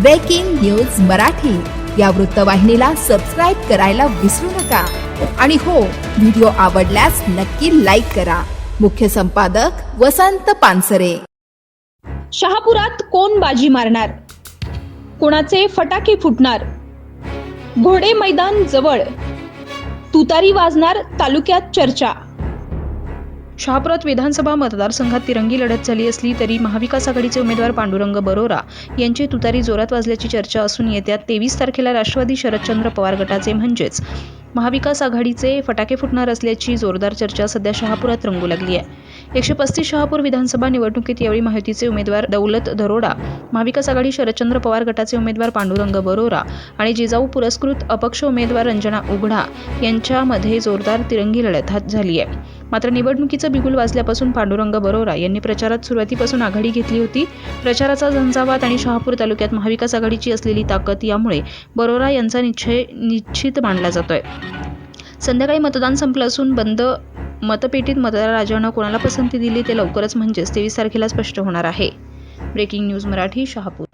Breaking news Marathi या वृत्तवाहिनीला subscribe करायला विसरू नका. आणि हो व्हिडिओ आवडल्यास नक्की लाईक करा. मुख्य संपादक वसंत पानसरे. शहापुरात कोण बाजी मारणार? कोणाचे फटाके फुटणार? घोडे मैदान जवळ. तुतारी वाजणार तालुक्यात चर्चा. शहापुरात विधानसभा मतदारसंघात तिरंगी लढत झाली असली तरी महाविकास आघाडीचे उमेदवार पांडुरंग बरोरा यांची तुतारी जोरात वाजल्याची चर्चा असून येत्या तेवीस तारखेला राष्ट्रवादी शरदचंद्र पवार गटाचे म्हणजेच महाविकास आघाडीचे फटाके फुटणार असल्याची जोरदार चर्चा सध्या शहापुरात रंगू लागली आहे. एकशे पस्तीस शहापूर विधानसभा निवडणुकीत यावेळी महायुतीचे उमेदवार दौलत दरोडा महाविकास आघाडी शरदचंद्र पवार गटाचे उमेदवार पांडुरंग बरोरा आणि जिजाऊ पुरस्कृत अपक्ष उमेदवार रंजना उघडा यांच्यामध्ये जोरदार तिरंगी लढत हात झाली आहे. मात्र निवडणुकीचं बिगुल वाजल्यापासून पांडुरंग बरोरा यांनी प्रचारात सुरुवातीपासून आघाडी घेतली होती. प्रचाराचा झंझावात आणि शहापूर तालुक्यात महाविकास आघाडीची असलेली ताकद यामुळे बरोरा यांचा निश्चय निश्चित मानला जातोय. संध्याकाळी मतदान संपलं असून बंद मतपेटीत मतदाराजानं कोणाला पसंती दिली ते लवकरच म्हणजेच तेवीस तारखेला स्पष्ट होणार आहे. Breaking news Marathi Shahapur.